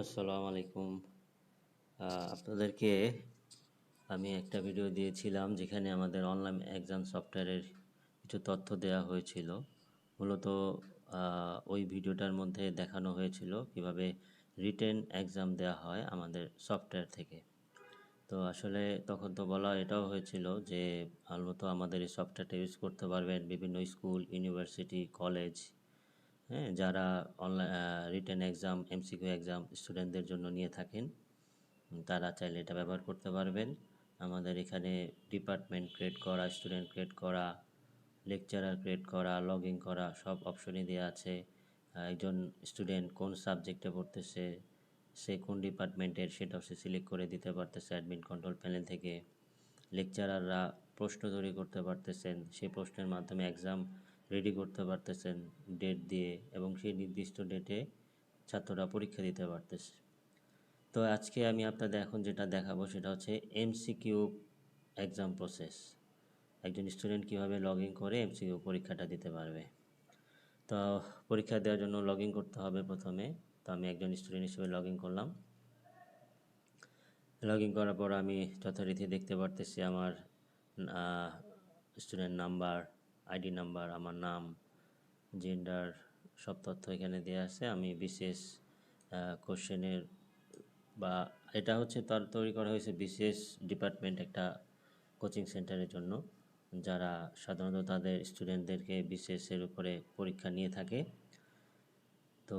আসসালামু আলাইকুম। আপনাদেরকে আমি একটা ভিডিও দিয়েছিলাম যেখানে আমাদের অনলাইন এক্সাম সফটওয়্যারের কিছু তথ্য দেওয়া হয়েছিল। মূলত ওই ভিডিওটার মধ্যে দেখানো হয়েছিল কীভাবে রিটেন এক্সাম দেওয়া হয় আমাদের সফটওয়্যার থেকে। তো আসলে তখন তো বলা, এটাও হয়েছিল যে মূলত আমাদের এই সফটওয়্যারটা ইউজ করতে পারবেন বিভিন্ন স্কুল ইউনিভার্সিটি কলেজ হ্যাঁ যারা online written exam MCQ exam স্টুডেন্টদের জন্য নিয়ে থাকেন, তারা চাইলে এটা ব্যবহার করতে পারবেন। আমাদের এখানে ডিপার্টমেন্ট ক্রিয়েট করা স্টুডেন্ট ক্রিয়েট করা লেকচারার ক্রিয়েট করা লগ ইন করা, সব অপশনই দেওয়া আছে। একজন স্টুডেন্ট কোন সাবজেক্টে পড়তেছে, সে কোন ডিপার্টমেন্টের সেটাও সে সিলেক্ট করে দিতে পারতেছে অ্যাডমিন কন্ট্রোল প্যানেল থেকে। লেকচারাররা প্রশ্ন তৈরি করতে পারতেছেন সেই প্রশ্নের মাধ্যমে এক্সাম রেডি করতে পারতেছেন ডেট দিয়ে এবং সেই নির্দিষ্ট ডেটে ছাত্ররা পরীক্ষা দিতে পারতেছে। তো আজকে আমি আপনাদের এখন যেটা দেখাবো সেটা হচ্ছে এমসিকিউ এক্সাম প্রসেস একজন স্টুডেন্ট কীভাবে লগ ইন করে এমসিকিউ পরীক্ষাটা দিতে পারবে। তো পরীক্ষা দেওয়ার জন্য লগ ইন করতে হবে প্রথমে। তো আমি একজন স্টুডেন্ট হিসেবে লগ ইন করলাম। লগ ইন করার পর আমি যথারীতি দেখতে পারতেছি আমার স্টুডেন্ট নাম্বার আইডি নাম্বার, আমার নাম জেন্ডার সব তথ্য এখানে দেওয়া আছে। আমি বিশেষ কোশ্চেনের বা এটা হচ্ছে তার তৈরি করা হয়েছে বিশেষ ডিপার্টমেন্ট একটা কোচিং সেন্টারের জন্য, যারা সাধারণত তাদের স্টুডেন্টদেরকে বিশেষের উপরে পরীক্ষা নিয়ে থাকে। তো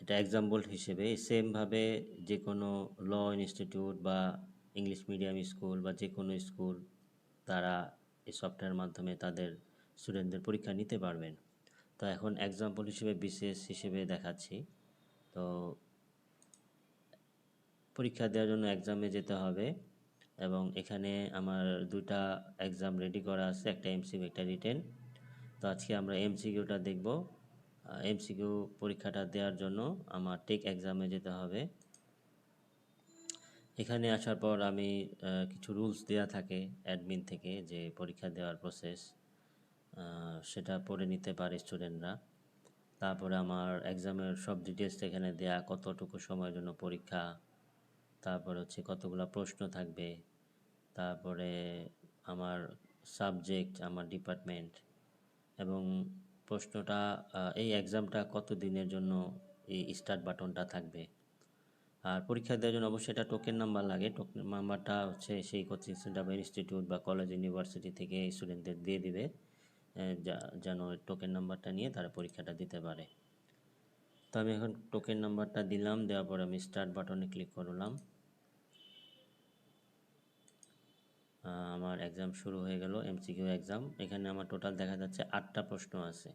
এটা এক্সাম্পল হিসেবে সেমভাবে যে কোনো ল ইনস্টিটিউট বা ইংলিশ মিডিয়াম স্কুল বা যে কোনো স্কুল তারা এই সফটওয়্যার মাধ্যমে তাদের স্টুডেন্টদের পরীক্ষা নিতে পারবেন। তো এখন এক্সাম্পল হিসেবে বিশেষ হিসেবে দেখাচ্ছি। তো পরীক্ষা দেওয়ার জন্য এক্সামে যেতে হবে এবং এখানে আমার দুটা এক্সাম রেডি করা আছে, একটা এমসিকিউ একটা রিটেন তো আজকে আমরা এমসিকিউটা দেখব। এমসিকিউ পরীক্ষাটা দেওয়ার জন্য আমার টেক এক্সামে যেতে হবে। এখানে আসার পর আমি কিছু রুলস দেওয়া থাকে অ্যাডমিন থেকে যে পরীক্ষা দেওয়ার প্রসেস সেটা পড়ে নিতে পারে স্টুডেন্টরা তারপরে আমার এক্সামের সব ডিটেলস এখানে দেয়া, কতটুকু সময়ের জন্য পরীক্ষা, তারপর হচ্ছে কতগুলো প্রশ্ন থাকবে, তারপরে আমার সাবজেক্ট আমার ডিপার্টমেন্ট এবং প্রশ্নটা এই এক্সামটা কত দিনের জন্য এই স্টার্ট বাটনটা থাকবে। আর পরীক্ষা দেওয়ার জন্য অবশ্যই এটা টোকেন নাম্বার লাগে। টোকেন নাম্বারটা হচ্ছে সেই কোচিং সেন্টার বা ইনস্টিটিউট বা কলেজ ইউনিভার্সিটি থেকে স্টুডেন্টদের দিয়ে দিবে। যেন টোকেন নাম্বারটা নিয়ে তারা পরীক্ষাটা দিতে পারে। তো আমি এখন টোকেন নাম্বারটা দিলাম, দেওয়ার পর আমি স্টার্ট বাটনে ক্লিক করলাম। আমার এক্সাম শুরু হয়ে গেল এমসিকিউ এক্সাম এখানে আমার টোটাল দেখা যাচ্ছে আটটা প্রশ্ন আছে।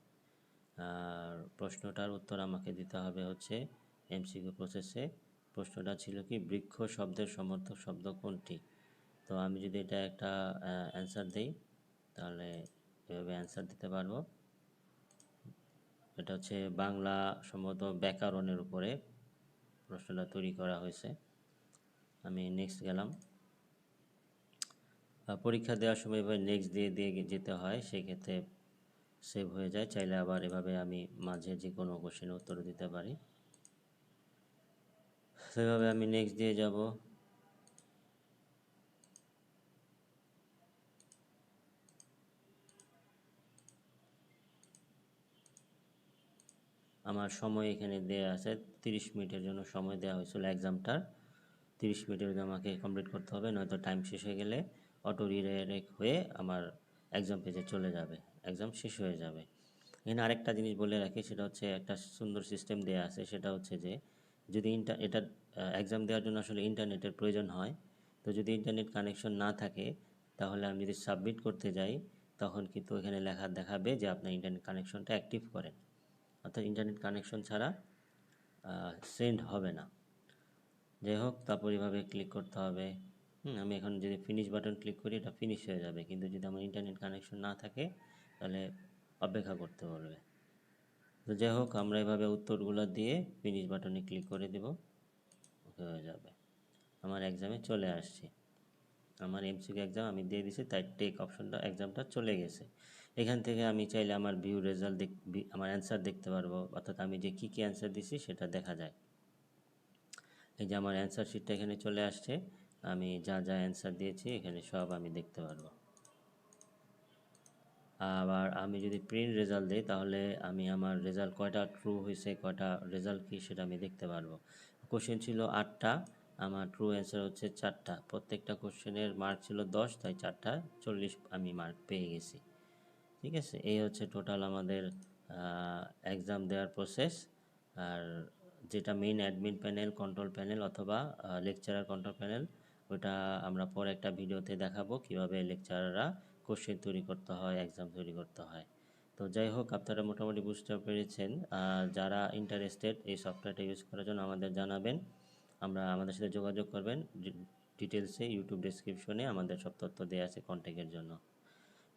আর প্রশ্নটার উত্তর আমাকে দিতে হবে হচ্ছে এমসিকিউ প্রসেসে প্রশ্নটা ছিল কি, বৃক্ষ শব্দের সমর্থক শব্দ কোনটি? তো আমি যদি এটা একটা অ্যান্সার দিই, তাহলে এভাবে অ্যান্সার দিতে পারব? এটা হচ্ছে বাংলা সম্ভবত ব্যাকরণের উপরে প্রশ্নটা তৈরি করা হয়েছে। আমি নেক্সট গেলাম। পরীক্ষা দেওয়ার সময় এভাবে নেক্সট দিয়ে দিয়ে যেতে হয় সেই ক্ষেত্রে সেভ হয়ে যায়। চাইলে আবার এভাবে আমি মাঝে যে কোনো কোশ্চেনের উত্তর দিতে পারি। সেভাবে আমি নেক্সট দিয়ে যাব। আমার সময় এখানে দেওয়া আছে, তিরিশ মিনিটের জন্য সময় দেওয়া হয়েছিল এক্সামটার তিরিশ মিনিটের মধ্যে আমাকে কমপ্লিট করতে হবে, নয়তো টাইম শেষ হয়ে গেলে অটো রিডাইরেক্ট হয়ে আমার এক্সাম পেজে চলে যাবে। এক্সাম শেষ হয়ে যাবে। এখানে আরেকটা জিনিস বলে রাখি, সেটা হচ্ছে একটা সুন্দর সিস্টেম দেওয়া আছে, সেটা হচ্ছে যে যদি ইন্টার এটা এক্সাম দেওয়ার জন্য আসলে ইন্টারনেটের প্রয়োজন হয়, তো যদি ইন্টারনেট কানেকশন না থাকে, তাহলে আমি যদি সাবমিট করতে যাই, তখন কিন্তু এখানে লেখা দেখাবে যে আপনার ইন্টারনেট কানেকশনটা অ্যাক্টিভ করেন। অর্থাৎ ইন্টারনেট কানেকশন ছাড়া সেন্ড হবে না। যাই হোক, তারপর এভাবে ক্লিক করতে হবে। আমি এখন যদি ফিনিশ বাটন ক্লিক করি, এটা ফিনিশ হয়ে যাবে। কিন্তু যদি আমার ইন্টারনেট কানেকশন না থাকে, তাহলে অপেক্ষা করতে বলবে। তো যাই হোক, আমরা এভাবে উত্তরগুলো দিয়ে ফিনিশ বাটনে ক্লিক করে দেব। ওকে হয়ে যাবে। আমার এক্সামে চলে আসছে। আমার এমসিকে এক্সাম আমি দিয়ে দিছি, তাই টেক অপশনটা এক্সামটা চলে গেছে। এখান থেকে আমি চাইলে আমার ভিউ রেজাল্ট দেখ আমার অ্যান্সার দেখতে পারব, অর্থাৎ আমি যে কী কী অ্যান্সার দিছি সেটা দেখা যায়। এই যে আমার অ্যান্সার শিটটা এখানে চলে আসছে, আমি যা যা অ্যান্সার দিয়েছি এখানে সব আমি দেখতে পারব। আবার আমি যদি প্রিন্ট রেজাল্ট দিই, তাহলে আমি আমার রেজাল্ট কয়টা ট্রু হয়েছে, কয়টা রেজাল্ট কি সেটা আমি দেখতে পারব। কোশ্চেন ছিল আটটা, আমার ট্রু অ্যান্সার হচ্ছে চারটা। প্রত্যেকটা কোশ্চেনের মার্ক ছিল দশ, তাই চারটা চল্লিশ আমি মার্ক পেয়ে গেছি। ঠিক আছে? এই হচ্ছে টোটাল আমাদের এক্সাম দেওয়ার প্রসেস আর যেটা main admin panel control panel অথবা লেকচারার কন্ট্রোল প্যানেল ওটা আমরা পরে একটা ভিডিওতে দেখাবো কীভাবে লেকচারাররা কোশ্চেন তৈরি করতে হয় এক্সাম তৈরি করতে হয়। তো যাই হোক, আপনারা মোটামুটি বুঝতে পেরেছেন। যারা ইন্টারেস্টেড এই সফটওয়্যারটা ইউজ করার জন্য আমাদের জানাবেন, আমরা আমাদের সাথে যোগাযোগ করবেন। ডিটেলসে ইউটিউব ডেসক্রিপশনে আমাদের সব তথ্য দেওয়া আছে কন্ট্যাক্টের জন্য।